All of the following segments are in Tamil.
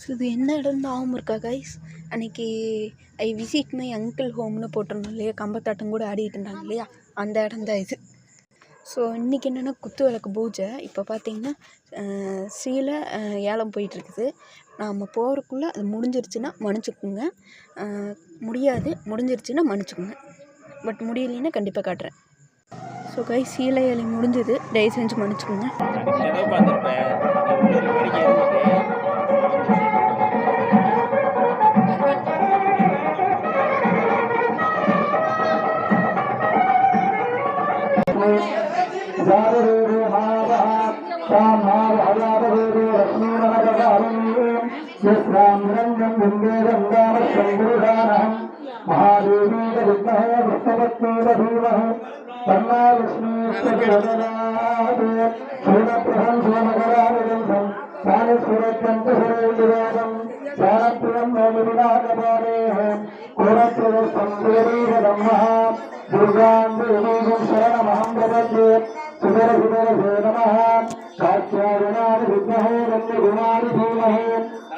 ஸோ இது என்ன இடம் ஞாபகம் இருக்கா கைஸ் அன்னைக்கு ஐ விசிட் மை அங்கிள் ஹோம்னு போட்டிருந்தோம் இல்லையா? கம்பத்தாட்டம் கூட ஆடிட்டு இருந்தாங்க இல்லையா? அந்த இடம் தான் இது. ஸோ இன்றைக்கி என்னென்னா குத்து விளக்கு பூஜை. இப்போ பார்த்தீங்கன்னா சீலை ஏலம் போயிட்டுருக்குது. நாம் போகிறக்குள்ளே அது முடிஞ்சிருச்சுன்னா மன்னிச்சுக்குங்க. முடியாது முடிஞ்சிருச்சுன்னா மன்னிச்சுக்குங்க. பட் முடியலைன்னா கண்டிப்பாக காட்டுறேன். ஸோ கை சீலை ஏழை முடிஞ்சது. தயவு செஞ்சு மன்னிச்சுக்குங்க. शंभुधानहम महादेवी विद्महे विष्णुपत्नी धीमहि तन्ना विष्णुस्तुतिरददात् सूर्यप्रभं सोमकरानुगन्धं तानि सूरत्यन्त सुरेन्द्रजातं ज्ञानप्रियं नैमिनागपादेः कोरत्रयस्थं देवीह ब्रह्मः दुर्गां देवीं शरणमहं प्रपद्ये सुधर सुधर नमः। कात्यायणानि विद्महे रम्यगुणानि धीमहे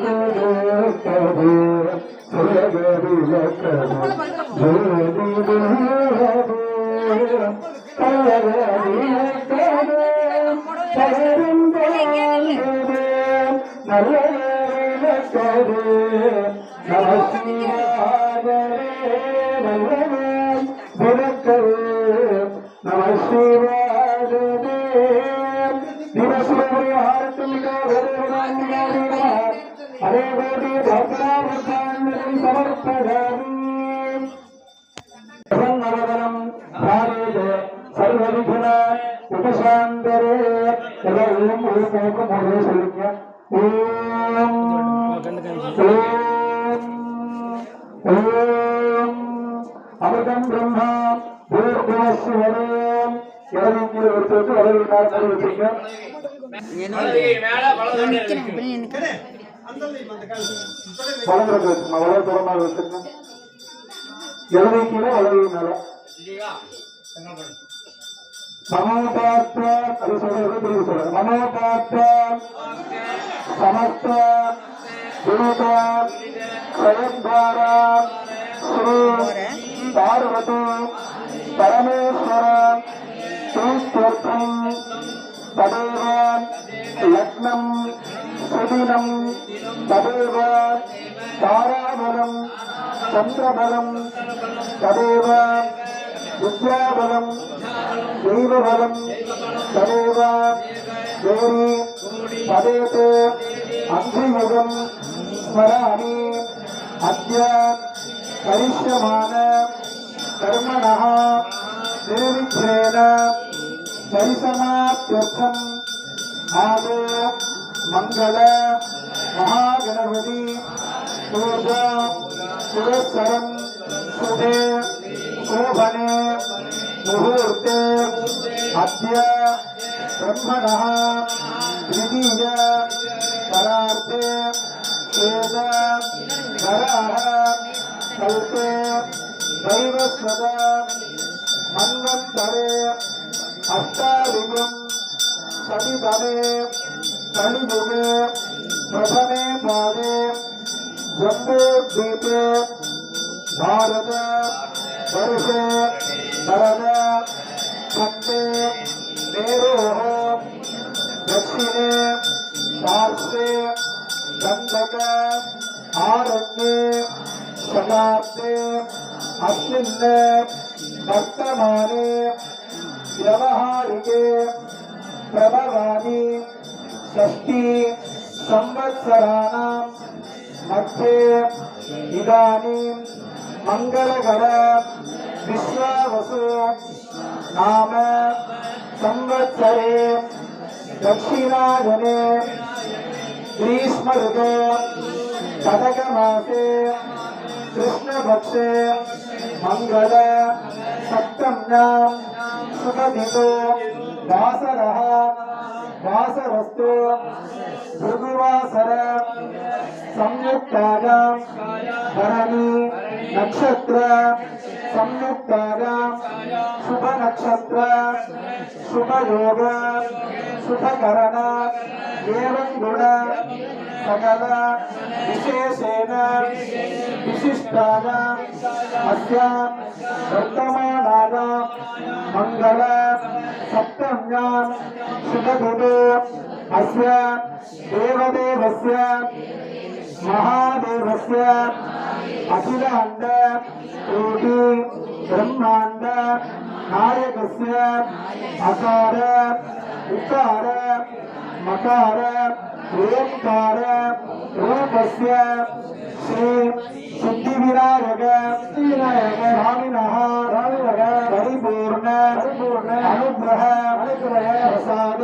குருதேக்கது சுரகவிலக்கது எல்லாம் ஒரு நோக்கம் அமிர்தம் பிரம்மா பூர்வஸ்வரம் இடதுக்கு எடுத்து வச்சு வலது காலத்தில் வச்சுங்க அப்படி எனக்கு வலது வச்சுக்கணும் வலது புறமாக வலது மேல. சமோபாத்த அது சொல்றது திரும்பி சொல்றது? மனோபாத்த சமஸ்த பூத ஸ்வயம்பாரா ஸ்ரீ பார்வதி பரமேஸ்வர ஸ்ரீஸ்தோத்திரம் ததேவ லக்னம் சுதினம் విద్యాబలం దైవబలం తదేవ గౌరీ పదేత్ అగ్నియుగం స్మరామి. అద్య కరిష్యమాన కర్మణ నిర్విఘ్నేన పరిసమాప్త్యర్థం. ఆదో మంగళ మహాగణపతి. పూజ పురస్సరం శుభే शोभने मुहूर्ते अद्य ब्रह्मणः द्वितीय परार्थे वेद नरः कल्पे दैवस्वद मन्वन्तरे अष्टायुगम् सतितमे कलियुगे प्रथमे पादे जम्बूद्वीपे भारत வருஷ பரத பத்து மேரோக தட்சிணே பார்ஷே கந்தக शताब्दे अस्मिन् वर्तमाने, व्यवहारिके, प्रभवानि षष्टि संवत्सराणां मध्ये इदानीं మంగళగణ విశ్వావసు నామ సంవత్సరే దక్షిణాయనే గ్రీష్మ ఋతు కనకమాసే కృష్ణపక్షే మంగళ సప్తమ్యాం సుఖదితో వాసర వాసరస్తు భృగువాసర సంయుక్తాయాం ధరణీ నక్షత్ర సంయుక్తార శుభ నక్షత్ర శుభయోగ శుభకరణ ఏవం గుణ సకల విశేషేణ విశిష్టాన అద్య వర్తమానాన మంగళ సప్తమ్యాం శుభగుడు అస్య దేవదేవస్య महादेवस्य अखिल अण्ड कोटि ब्रह्माण्ड नायकस्य अकार उकार मकार ओंकार रूपस्य श्री सिद्धिविनायक विनायक स्वामिनः परिपूर्ण अनुग्रह प्रसाद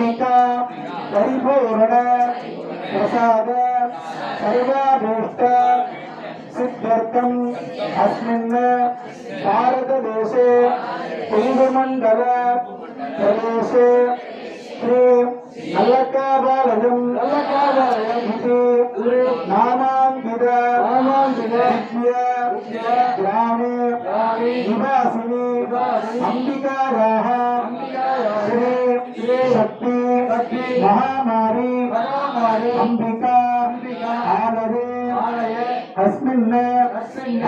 பூஷித பரிபூரண பிரசாத சர்வாபூஷ்ட சித்தர்த்தம் அஸ்மின் பாரததேசே குங்குமண்டல பிரதேசே ஸ்ரீ நல்லக்காபாலயம் நல்லக்காபாலயம் இது நாமாங்கித நாமாங்கித கிராமே நிவாசினி. அம்பிகாரா शक्ति महामारी अंबिका आलरे अस्मिन्ने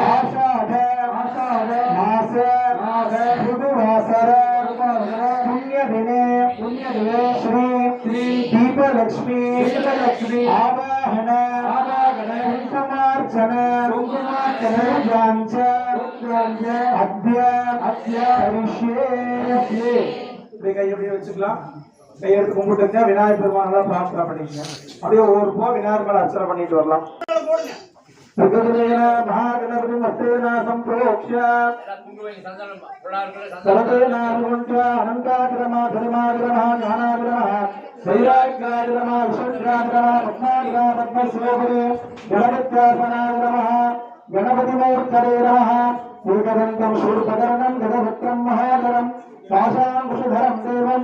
आषाढ मासे बुधवासर पुण्य दिने श्री दीपलक्ष्मी आवाहन कुङ्कुमार्चन सर्वाञ्च अद्य करिष्ये। देखा ये वीडियो चुकला கை எடுத்து கும்பிட்டுங்க விநாயகர் பெருமானெல்லாம் பிரார்த்தனை பண்ணிக்கங்க அப்படியே ஒவ்வொரு போ விநாயகர் மேல அர்ச்சனை பண்ணிட்டு வரலாம் பிரகதேன மகாகணபதி மஸ்தேன சம்பிரோக்ஷ சரதேனாருகுண்ட அனந்தாகிரமா தர்மாகிரமா ஞானாகிரமா வைராக்கியாகிரமா விசுத்ராகிரமா பத்மாகிரமா பத்மஸ்வரூபரே கணபத்யாசனாகிரமா गणपति मूर्तरे नमः एकदन्तं शूर्पकर्णं गदवक्त्रं महागणं पाशाङ्कुशधरं देवं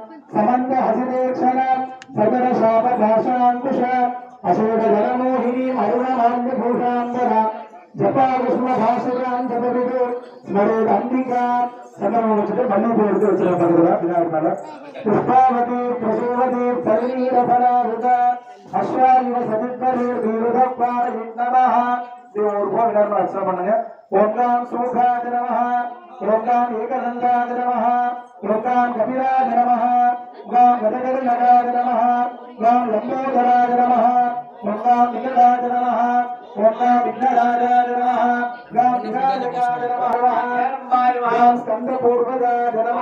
సమన్వ హసిదేక్షణ సదర శాప భాషాంకుశ అశోక జలమోహిని అరుణమాన్యభూషాంబర జపా విష్ణు భాషకాం జపవిదు స్మరేద్ అంబికా సమరమొచ్చితే మళ్ళీ పేరుతో వచ్చిన పదవులా వినాయకుల పుష్పావతి లోకా కపిరాజ నమ గా గజగజగజాజ నమ గా లంబోదరాజ నమ గంగా మిగరాజ నమ గంగా విఘ్నరాజాజ నమ గా నిరాజగాజ నమ గా స్కందపూర్వజాజ నమ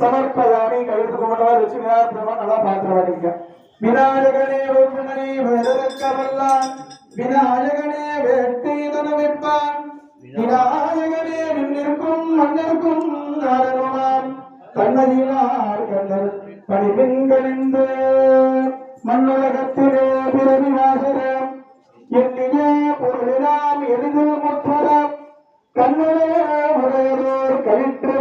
సమర్పయామి కవితకుమార్ రుచి విరాట్ అలా పాత్ర వినాయకనే ఓపెనని వెదరక్కవల్ల వినాయకనే விநாயகனே மண்ணிற்கும் மண்ணிற்கும் நாரனார் கண்ணதினார் கண்ணல் பணிபெண்களிந்து மண்ணுலகத்திலே பிறவி வாசரே எண்ணிய பொருளினாம் எளிதில் முற்பட கண்ணுடைய முறையோர் கழித்து